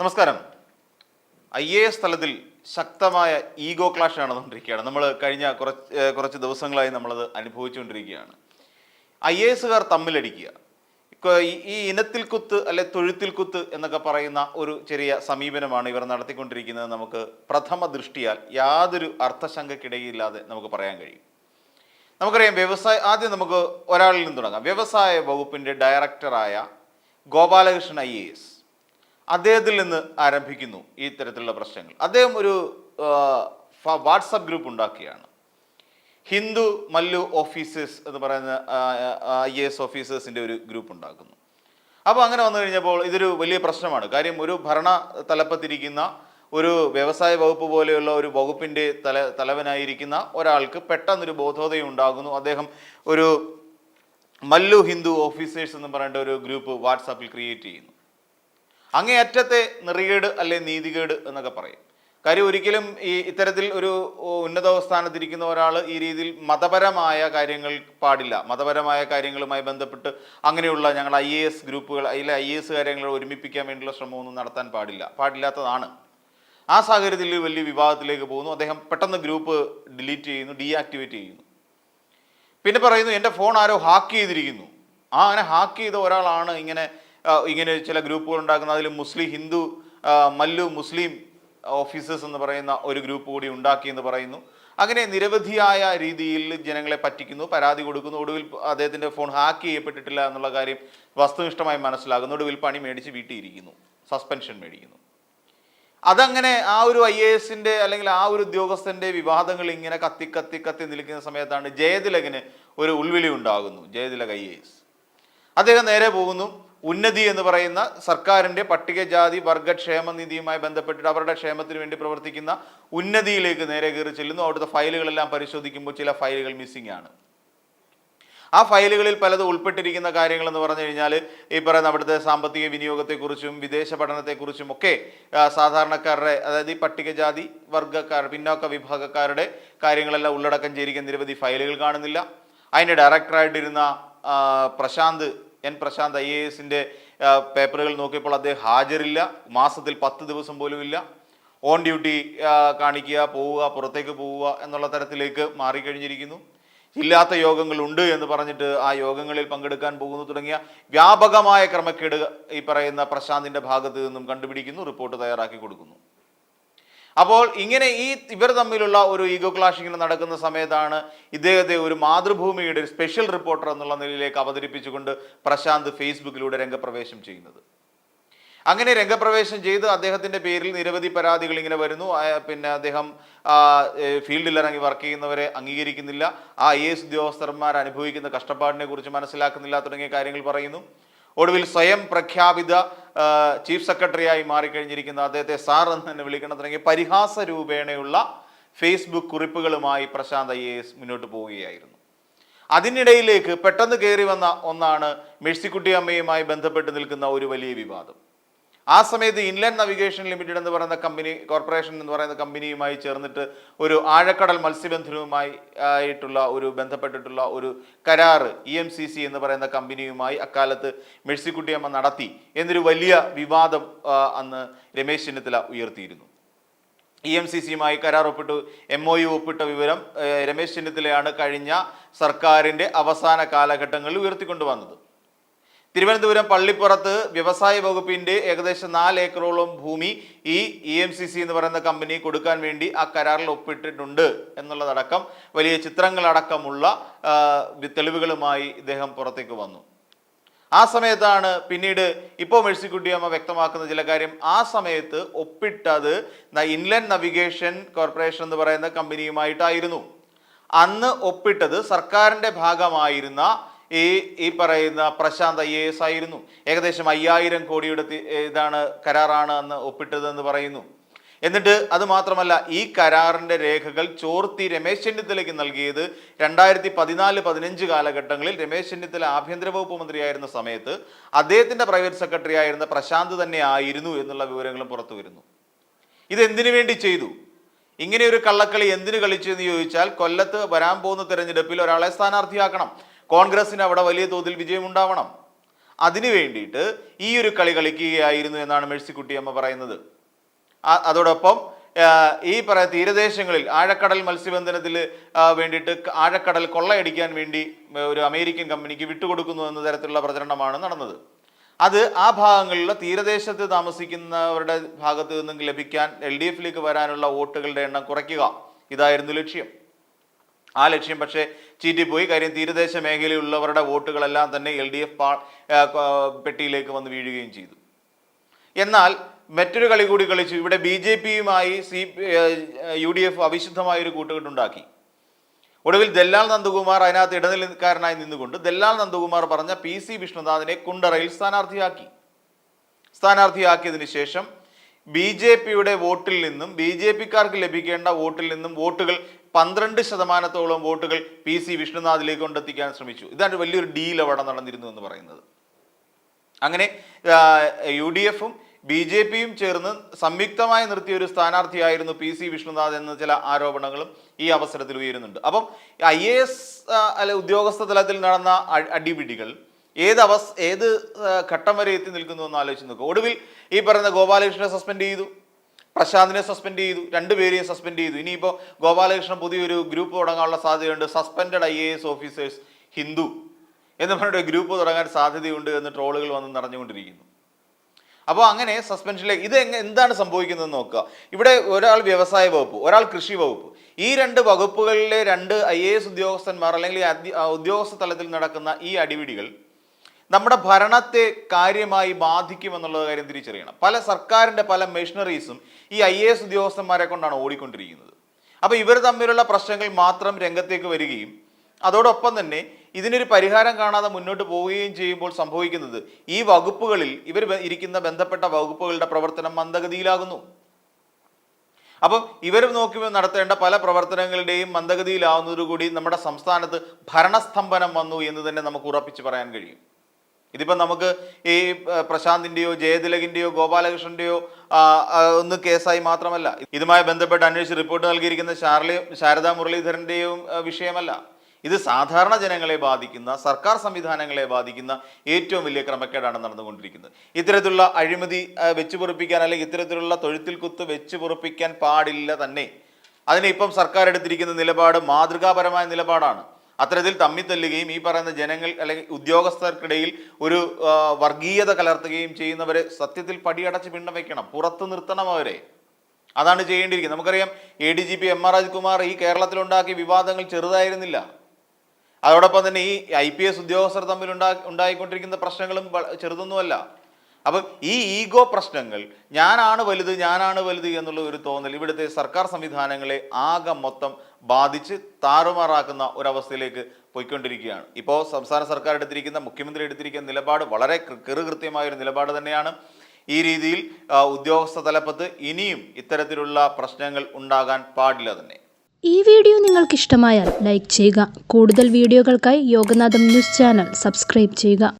നമസ്കാരം. I A S തലത്തിൽ ശക്തമായ ഈഗോ ക്ലാഷ് നടന്നുകൊണ്ടിരിക്കുകയാണ്. നമ്മൾ കഴിഞ്ഞ കുറച്ച് കുറച്ച് ദിവസങ്ങളായി നമ്മളത് അനുഭവിച്ചുകൊണ്ടിരിക്കുകയാണ്. I A എസുകാർ തമ്മിലടിക്കുക. ഈ ഇനത്തിൽ കുത്ത് അല്ലെ തൊഴുത്തിൽ കുത്ത് എന്നൊക്കെ പറയുന്ന ഒരു ചെറിയ സമീപനമാണ് ഇവർ നടത്തിക്കൊണ്ടിരിക്കുന്നത്. നമുക്ക് പ്രഥമ ദൃഷ്ടിയാൽ യാതൊരു അർത്ഥശങ്കക്കിടയില്ലാതെ നമുക്ക് പറയാൻ കഴിയും. നമുക്കറിയാം വ്യവസായ ആദ്യം നമുക്ക് ഒരാളിൽ നിന്ന് തുടങ്ങാം. വ്യവസായ വകുപ്പിന്റെ ഡയറക്ടറായ ഗോപാലകൃഷ്ണൻ ഐ എ എസ്. അദ്ദേഹത്തിൽ നിന്ന് ആരംഭിക്കുന്നു ഈ തരത്തിലുള്ള പ്രശ്നങ്ങൾ. അദ്ദേഹം ഒരു വാട്സപ്പ് ഗ്രൂപ്പ് ഉണ്ടാക്കിയാണ്. ഹിന്ദു മല്ലു ഓഫീസേഴ്സ് എന്ന് പറയുന്ന ഐ എ എസ് ഓഫീസേഴ്സിന്റെ ഒരു ഗ്രൂപ്പ് ഉണ്ടാക്കുന്നു. അപ്പോൾ അങ്ങനെ വന്നു കഴിഞ്ഞപ്പോൾ ഇതൊരു വലിയ പ്രശ്നമാണ്. കാര്യം ഒരു ഭരണ തലപ്പത്തിരിക്കുന്ന ഒരു വ്യവസായ വകുപ്പ് പോലെയുള്ള ഒരു വകുപ്പിന്റെ തല തലവനായിരിക്കുന്ന ഒരാൾക്ക് പെട്ടെന്നൊരു ബോധോദയം ഉണ്ടാകുന്നു അദ്ദേഹം ഒരു മല്ലു ഹിന്ദു ഓഫീസേഴ്സ് എന്ന് പറഞ്ഞിട്ട് ഒരു ഗ്രൂപ്പ് വാട്സാപ്പിൽ ക്രിയേറ്റ് ചെയ്യുന്നു. അങ്ങേയറ്റത്തെ നെറികേട് അല്ലെ നീതികേട് എന്നൊക്കെ പറയും. കാര്യം ഒരിക്കലും ഈ ഇത്തരത്തിൽ ഒരു ഉന്നത സ്ഥാനത്തിരിക്കുന്ന ഒരാൾ ഈ രീതിയിൽ മതപരമായ കാര്യങ്ങൾ പാടില്ല. മതപരമായ കാര്യങ്ങളുമായി ബന്ധപ്പെട്ട് അങ്ങനെയുള്ള ഞങ്ങൾ ഐ എ എസ് ഗ്രൂപ്പുകൾ അതിലെ ഐ എ എസ് കാര്യങ്ങൾ ഒരുമിപ്പിക്കാൻ വേണ്ടിയുള്ള ശ്രമമൊന്നും നടത്താൻ പാടില്ല. പാടില്ലാത്തതാണ്. ആ സാഹചര്യത്തിൽ വലിയ വിവാദത്തിലേക്ക് പോകുന്നു. അദ്ദേഹം പെട്ടെന്ന് ഗ്രൂപ്പ് ഡിലീറ്റ് ചെയ്യുന്നു ഡീആക്ടിവേറ്റ് ചെയ്യുന്നു. പിന്നെ പറയുന്നു എന്റെ ഫോൺ ആരോ ഹാക്ക് ചെയ്തിരിക്കുന്നു. ആ അങ്ങനെ ഹാക്ക് ചെയ്ത ഒരാളാണ് ഇങ്ങനെ ഇങ്ങനെ ചില ഗ്രൂപ്പുകൾ ഉണ്ടാക്കുന്ന അതിൽ Muslim Hindu Mallu Muslim officers എന്ന് പറയുന്ന ഒരു ഗ്രൂപ്പ് കൂടി ഉണ്ടാക്കി എന്ന് പറയുന്നു. അങ്ങനെ നിരവധിയായ രീതിയിൽ ജനങ്ങളെ പറ്റിക്കുന്നു പരാതി കൊടുക്കുന്നു. ഒടുവിൽ അദ്ദേഹത്തിന്റെ ഫോൺ ഹാക്ക് ചെയ്യപ്പെട്ടിട്ടില്ല എന്നുള്ള കാര്യം വസ്തുനിഷ്ഠമായി മനസ്സിലാകുന്നു ഒടുവിൽ പണി മേടിച്ച് വീട്ടിയിരിക്കുന്നു സസ്പെൻഷൻ മേടിക്കുന്നു. അതങ്ങനെ ആ ഒരു ഐ എ എസിന്റെ അല്ലെങ്കിൽ ആ ഒരു ഉദ്യോഗസ്ഥന്റെ വിവാദങ്ങൾ ഇങ്ങനെ കത്തി കത്തി കത്തി നിൽക്കുന്ന സമയത്താണ് ജയതിലകന് ഒരു ഉൾവിളി ഉണ്ടാകുന്നു ജയതിലക് ഐ എ എസ്. അദ്ദേഹം നേരെ പോകുന്നു. ഉന്നതി എന്ന് പറയുന്ന സർക്കാരിന്റെ പട്ടികജാതി വർഗ ക്ഷേമനിധിയുമായി ബന്ധപ്പെട്ടിട്ട് അവരുടെ ക്ഷേമത്തിന് വേണ്ടി പ്രവർത്തിക്കുന്ന ഉന്നതിയിലേക്ക് നേരെ കയറി ചെല്ലുന്നു. അവിടുത്തെ ഫയലുകളെല്ലാം പരിശോധിക്കുമ്പോൾ ചില ഫയലുകൾ മിസ്സിംഗ് ആണ്. ആ ഫയലുകളിൽ പലതും ഉൾപ്പെട്ടിരിക്കുന്ന കാര്യങ്ങൾ എന്ന് പറഞ്ഞു കഴിഞ്ഞാൽ ഈ പറയുന്ന അവിടുത്തെ സാമ്പത്തിക വിനിയോഗത്തെക്കുറിച്ചും വിദേശ പഠനത്തെക്കുറിച്ചും ഒക്കെ സാധാരണക്കാരുടെ അതായത് ഈ പട്ടികജാതി വർഗക്കാർ പിന്നോക്ക വിഭാഗക്കാരുടെ കാര്യങ്ങളെല്ലാം ഉള്ളടക്കം ചെയ്തിരിക്കുന്ന നിരവധി ഫയലുകൾ കാണുന്നില്ല. അതിന്റെ ഡയറക്ടറായിട്ടിരുന്ന Prashanth N Prashanth I A എസിന്റെ പേപ്പറുകൾ നോക്കിയപ്പോൾ അദ്ദേഹം ഹാജരില്ല. മാസത്തിൽ പത്ത് ദിവസം പോലും ഇല്ല. ഓൺ ഡ്യൂട്ടി കാണിക്കുക പോവുക പുറത്തേക്ക് പോവുക എന്നുള്ള തരത്തിലേക്ക് മാറിക്കഴിഞ്ഞിരിക്കുന്നു. ഇല്ലാത്ത യോഗങ്ങളുണ്ട് എന്ന് പറഞ്ഞിട്ട് ആ യോഗങ്ങളിൽ പങ്കെടുക്കാൻ പോകുന്നു തുടങ്ങിയ വ്യാപകമായ ക്രമക്കേട് ഈ പറയുന്ന പ്രശാന്തിന്റെ ഭാഗത്ത് നിന്നും കണ്ടുപിടിക്കുന്നു റിപ്പോർട്ട് തയ്യാറാക്കി കൊടുക്കുന്നു. അപ്പോൾ ഇങ്ങനെ ഈ ഇവർ തമ്മിലുള്ള ഒരു ഈഗോ ക്ലാഷ് ഇങ്ങനെ നടക്കുന്ന സമയത്താണ് ഇദ്ദേഹത്തെ ഒരു മാതൃഭൂമിയുടെ ഒരു സ്പെഷ്യൽ റിപ്പോർട്ടർ എന്നുള്ള നിലയിലേക്ക് അവതരിപ്പിച്ചുകൊണ്ട് പ്രശാന്ത് ഫേസ്ബുക്കിലൂടെ രംഗപ്രവേശം ചെയ്യുന്നത്. അങ്ങനെ രംഗപ്രവേശം ചെയ്ത് അദ്ദേഹത്തിന്റെ പേരിൽ നിരവധി പരാതികൾ ഇങ്ങനെ വരുന്നു. പിന്നെ അദ്ദേഹം ഫീൽഡിൽ ഇറങ്ങി വർക്ക് ചെയ്യുന്നവരെ അംഗീകരിക്കുന്നില്ല. ആ ഐ എസ് ഉദ്യോഗസ്ഥന്മാർ അനുഭവിക്കുന്ന കഷ്ടപ്പാടിനെ കുറിച്ച് മനസ്സിലാക്കുന്നില്ല തുടങ്ങിയ കാര്യങ്ങൾ പറയുന്നു. ഒടുവിൽ സ്വയം പ്രഖ്യാപിത ചീഫ് സെക്രട്ടറിയായി മാറിക്കഴിഞ്ഞിരിക്കുന്ന അദ്ദേഹത്തെ സാർ എന്ന് തന്നെ വിളിക്കണം തുടങ്ങിയ പരിഹാസ രൂപേണയുള്ള ഫേസ്ബുക്ക് കുറിപ്പുകളുമായി പ്രശാന്ത് ഐ എസ് മുന്നോട്ട് പോവുകയായിരുന്നു. അതിനിടയിലേക്ക് പെട്ടെന്ന് കയറി വന്ന ഒന്നാണ് മേഴ്സിക്കുട്ടി അമ്മയുമായി ബന്ധപ്പെട്ട് നിൽക്കുന്ന ഒരു വലിയ വിവാദം. ആ സമയത്ത് ഇൻലാൻഡ് നവിഗേഷൻ ലിമിറ്റഡ് എന്ന് പറയുന്ന കമ്പനി കോർപ്പറേഷൻ എന്ന് പറയുന്ന കമ്പനിയുമായി ചേർന്നിട്ട് ഒരു ആഴക്കടൽ മത്സ്യബന്ധനവുമായി ആയിട്ടുള്ള ഒരു ബന്ധപ്പെട്ടിട്ടുള്ള ഒരു കരാറ് ഇ എം സി സി എന്ന് പറയുന്ന കമ്പനിയുമായി അക്കാലത്ത് മെഴ്സിക്കുട്ടിയമ്മ നടത്തി എന്നൊരു വലിയ വിവാദം അന്ന് രമേശ് ചെന്നിത്തല ഉയർത്തിയിരുന്നു. ഇ എം സി സിയുമായി കരാർ ഒപ്പിട്ട്. എം ഒ യു ഒപ്പിട്ട വിവരം രമേശ് ചെന്നിത്തലയാണ് കഴിഞ്ഞ സർക്കാരിന്റെ അവസാന കാലഘട്ടങ്ങളിൽ ഉയർത്തിക്കൊണ്ടുവന്നത്. തിരുവനന്തപുരം പള്ളിപ്പുറത്ത് വ്യവസായ വകുപ്പിന്റെ ഏകദേശം നാല് ഏക്കറോളം ഭൂമി ഈ ഇ എം സി സി എന്ന് പറയുന്ന കമ്പനി കൊടുക്കാൻ വേണ്ടി ആ കരാറിൽ ഒപ്പിട്ടിട്ടുണ്ട് എന്നുള്ളതടക്കം വലിയ ചിത്രങ്ങളടക്കമുള്ള തെളിവുകളുമായി ഇദ്ദേഹം പുറത്തേക്ക് വന്നു. ആ സമയത്താണ് പിന്നീട് ഇപ്പോൾ മേഴ്സിക്കുട്ടിയമ്മ വ്യക്തമാക്കുന്ന ചില കാര്യം. ആ സമയത്ത് ഒപ്പിട്ടത് ഇൻലാൻഡ് നവിഗേഷൻ കോർപ്പറേഷൻ എന്ന് പറയുന്ന കമ്പനിയുമായിട്ടായിരുന്നു. അന്ന് ഒപ്പിട്ടത് സർക്കാരിന്റെ ഭാഗമായിരുന്ന ഈ ഈ പറയുന്ന പ്രശാന്ത് ഐ എ എസ് ആയിരുന്നു. ഏകദേശം അയ്യായിരം കോടിയുടെ ഇതാണ് കരാറാണ് അന്ന് ഒപ്പിട്ടതെന്ന് പറയുന്നു. എന്നിട്ട് അത് മാത്രമല്ല ഈ കരാറിന്റെ രേഖകൾ ചോർത്തി രമേശ് ചെന്നിത്തലയ്ക്ക് നൽകിയത് രണ്ടായിരത്തി പതിനാല് പതിനഞ്ച് കാലഘട്ടങ്ങളിൽ രമേശ് ചെന്നിത്തല ആഭ്യന്തര വകുപ്പ് മന്ത്രിയായിരുന്ന സമയത്ത് അദ്ദേഹത്തിന്റെ പ്രൈവറ്റ് സെക്രട്ടറി ആയിരുന്ന പ്രശാന്ത് തന്നെ ആയിരുന്നു എന്നുള്ള വിവരങ്ങളും പുറത്തു വരുന്നു. ഇത് എന്തിനു വേണ്ടി ചെയ്തു? ഇങ്ങനെ ഒരു കള്ളക്കളി എന്തിനു കളിച്ചു എന്ന് ചോദിച്ചാൽ കൊല്ലത്ത് വരാൻ പോകുന്ന തെരഞ്ഞെടുപ്പിൽ ഒരാളെ സ്ഥാനാർത്ഥിയാക്കണം. കോൺഗ്രസിന് അവിടെ വലിയ തോതിൽ വിജയമുണ്ടാവണം. അതിനു വേണ്ടിയിട്ട് ഈ ഒരു കളി കളിക്കുകയായിരുന്നു എന്നാണ് മേഴ്സിക്കുട്ടിയമ്മ പറയുന്നത്. അതോടൊപ്പം ഈ പറയ തീരദേശങ്ങളിൽ ആഴക്കടൽ മത്സ്യബന്ധനത്തിൽ വേണ്ടിയിട്ട് ആഴക്കടൽ കൊള്ളയടിക്കാൻ വേണ്ടി ഒരു അമേരിക്കൻ കമ്പനിക്ക് വിട്ടുകൊടുക്കുന്നു എന്ന തരത്തിലുള്ള പ്രചരണമാണ് നടന്നത്. അത് ആ ഭാഗങ്ങളിലെ തീരദേശത്ത് താമസിക്കുന്നവരുടെ ഭാഗത്ത് നിന്നും ലഭിക്കാൻ എൽ ഡി എഫിലേക്ക് വരാനുള്ള വോട്ടുകളുടെ എണ്ണം കുറയ്ക്കുക. ഇതായിരുന്നു ലക്ഷ്യം. ആ ലക്ഷ്യം. പക്ഷേ ചീറ്റിപ്പോയി കാര്യം തീരദേശ മേഖലയിലുള്ളവരുടെ വോട്ടുകളെല്ലാം തന്നെ എൽ ഡി എഫ് പെട്ടിയിലേക്ക് വന്ന് വീഴുകയും ചെയ്തു. എന്നാൽ മറ്റൊരു കളി കൂടി കളിച്ചു. ഇവിടെ ബി ജെ പിയുമായി സി യു ഡി എഫ് അവിശുദ്ധമായൊരു കൂട്ടുകെട്ടുണ്ടാക്കി ഒടുവിൽ ദല്ലാൽ നന്ദകുമാർ അതിനകത്ത് ഇടനിലക്കാരനായി നിന്നുകൊണ്ട് ദല്ലാൽ നന്ദകുമാർ പറഞ്ഞ പി സി വിഷ്ണുനാഥിനെ കുണ്ടറയിൽ സ്ഥാനാർത്ഥിയാക്കി. സ്ഥാനാർത്ഥിയാക്കിയതിനു ശേഷം ബി ജെ പിയുടെ വോട്ടിൽ നിന്നും ബി ജെ പിക്കാർക്ക് ലഭിക്കേണ്ട വോട്ടിൽ നിന്നും വോട്ടുകൾ പന്ത്രണ്ട് ശതമാനത്തോളം വോട്ടുകൾ പി സി വിഷ്ണുനാഥിലേക്ക് കൊണ്ടെത്തിക്കാൻ ശ്രമിച്ചു. ഇതാണ് വലിയൊരു ഡീൽ അവിടെ നടന്നിരുന്നു എന്ന് പറയുന്നത്. അങ്ങനെ യു ഡി എഫും ബി ജെ പിയും ചേർന്ന് സംയുക്തമായി നിർത്തിയ ഒരു സ്ഥാനാർത്ഥിയായിരുന്നു പി സി വിഷ്ണുനാഥ് എന്ന ചില ആരോപണങ്ങളും ഈ അവസരത്തിൽ ഉയരുന്നുണ്ട്. അപ്പം ഐ എ എസ് അല്ലെ ഉദ്യോഗസ്ഥ തലത്തിൽ നടന്ന അടിപിടികൾ ഏത് അവസ് ഏത് ഘട്ടം വരെ എത്തി നിൽക്കുന്നു എന്ന് ആലോചിച്ച് നോക്കുക ഒടുവിൽ ഈ പറയുന്ന ഗോപാലകൃഷ്ണനെ സസ്പെൻഡ് ചെയ്തു. പ്രശാന്തിനെ സസ്പെൻഡ് ചെയ്തു രണ്ടുപേരെയും സസ്പെൻഡ് ചെയ്തു. ഇനിയിപ്പോൾ ഗോപാലകൃഷ്ണൻ പുതിയൊരു ഗ്രൂപ്പ് തുടങ്ങാനുള്ള സാധ്യതയുണ്ട്. Suspended I A S officers Hindu എന്ന് പറഞ്ഞിട്ട് ഗ്രൂപ്പ് തുടങ്ങാൻ സാധ്യതയുണ്ട് എന്ന് ട്രോളുകൾ വന്ന് നിറഞ്ഞുകൊണ്ടിരിക്കുന്നു. അപ്പോൾ അങ്ങനെ സസ്പെൻഷനിലേക്ക് ഇത് എന്താണ് സംഭവിക്കുന്നത് നോക്കുക. ഇവിടെ ഒരാൾ വ്യവസായ വകുപ്പ് ഒരാൾ കൃഷി വകുപ്പ്. ഈ രണ്ട് വകുപ്പുകളിലെ രണ്ട് ഐ ഉദ്യോഗസ്ഥന്മാർ അല്ലെങ്കിൽ ഉദ്യോഗസ്ഥ തലത്തിൽ നടക്കുന്ന ഈ അടിപിടികൾ നമ്മുടെ ഭരണത്തെ കാര്യമായി ബാധിക്കുമെന്നുള്ള കാര്യം തിരിച്ചറിയണം. പല സർക്കാരിന്റെ പല മെഷീനറീസും ഈ ഐ എ എസ് ഉദ്യോഗസ്ഥന്മാരെ കൊണ്ടാണ് ഓടിക്കൊണ്ടിരിക്കുന്നത്. അപ്പോൾ ഇവർ തമ്മിലുള്ള പ്രശ്നങ്ങൾ മാത്രം രംഗത്തേക്ക് വരികയും അതോടൊപ്പം തന്നെ ഇതിനൊരു പരിഹാരം കാണാതെ മുന്നോട്ട് പോവുകയും ചെയ്യുമ്പോൾ സംഭവിക്കുന്നത് ഈ വകുപ്പുകളിൽ ഇവർ ഇരിക്കുന്ന ബന്ധപ്പെട്ട വകുപ്പുകളുടെ പ്രവർത്തനം മന്ദഗതിയിലാകുന്നു. അപ്പം ഇവർ നോക്കി നടത്തേണ്ട പല പ്രവർത്തനങ്ങളുടെയും മന്ദഗതിയിലാവുന്നതോടുകൂടി നമ്മുടെ സംസ്ഥാനത്ത് ഭരണസ്തംഭനം വന്നു എന്ന് തന്നെ നമുക്ക് ഉറപ്പിച്ച് പറയാൻ കഴിയും. ഇതിപ്പം നമുക്ക് ഈ പ്രശാന്തിന്റെയോ ജയതിലകിന്റെയോ ഗോപാലകൃഷ്ണന്റെയോ ഒന്ന് കേസായി മാത്രമല്ല ഇതുമായി ബന്ധപ്പെട്ട് അന്വേഷിച്ച് റിപ്പോർട്ട് നൽകിയിരിക്കുന്ന ശാർലി ശാരദാ മുരളീധരന്റെയും വിഷയമല്ല. ഇത് സാധാരണ ജനങ്ങളെ ബാധിക്കുന്ന സർക്കാർ സംവിധാനങ്ങളെ ബാധിക്കുന്ന ഏറ്റവും വലിയ ക്രമക്കേടാണ് നടന്നുകൊണ്ടിരിക്കുന്നത്. ഇത്തരത്തിലുള്ള അഴിമതി വെച്ച് പൊറിപ്പിക്കാൻ അല്ലെങ്കിൽ ഇത്തരത്തിലുള്ള തൊഴുത്തിൽ കുത്ത് വെച്ച് പൊറപ്പിക്കാൻ പാടില്ല തന്നെ. അതിന് ഇപ്പം സർക്കാർ എടുത്തിരിക്കുന്ന നിലപാട് മാതൃകാപരമായ നിലപാടാണ്. അത്തരത്തിൽ തമ്മിൽ തല്ലുകയും ഈ പറയുന്ന ജനങ്ങൾ അല്ലെങ്കിൽ ഉദ്യോഗസ്ഥർക്കിടയിൽ ഒരു വർഗീയത കലർത്തുകയും ചെയ്യുന്നവരെ സത്യത്തിൽ പടിയടച്ച് പിണ്ണം വെക്കണം പുറത്ത് നിർത്തണം അവരെ. അതാണ് ചെയ്യേണ്ടിയിരിക്കുന്നത്. നമുക്കറിയാം A D G P M R Rajkumar ഈ കേരളത്തിലുണ്ടാക്കിയ വിവാദങ്ങൾ ചെറുതായിരുന്നില്ല. അതോടൊപ്പം തന്നെ ഈ ഐ പി എസ് ഉദ്യോഗസ്ഥർ തമ്മിൽ ഉണ്ടാ ഉണ്ടായിക്കൊണ്ടിരിക്കുന്ന പ്രശ്നങ്ങളും ചെറുതൊന്നുമല്ല. അപ്പം ഈ ഈഗോ പ്രശ്നങ്ങൾ ഞാനാണ് വലുത് ഞാനാണ് വലുത് എന്നുള്ള ഒരു തോന്നൽ ഇവിടുത്തെ സർക്കാർ സംവിധാനങ്ങളെ ആകെ മൊത്തം ബാധിച്ച് താറുമാറാക്കുന്ന ഒരവസ്ഥയിലേക്ക് പോയിക്കൊണ്ടിരിക്കുകയാണ്. ഇപ്പോൾ സംസ്ഥാന സർക്കാർ എടുത്തിരിക്കുന്ന മുഖ്യമന്ത്രി എടുത്തിരിക്കുന്ന നിലപാട് വളരെ കൃത്യമായ ഒരു നിലപാട് തന്നെയാണ്. ഈ രീതിയിൽ ഉദ്യോഗസ്ഥ തലപ്പത്ത് ഇനിയും ഇത്തരത്തിലുള്ള പ്രശ്നങ്ങൾ ഉണ്ടാകാൻ പാടില്ല തന്നെ. ഈ വീഡിയോ നിങ്ങൾക്ക് ഇഷ്ടമായാൽ ലൈക്ക് ചെയ്യുക. കൂടുതൽ വീഡിയോകൾക്കായി യോഗനാഥം ന്യൂസ് ചാനൽ സബ്സ്ക്രൈബ് ചെയ്യുക.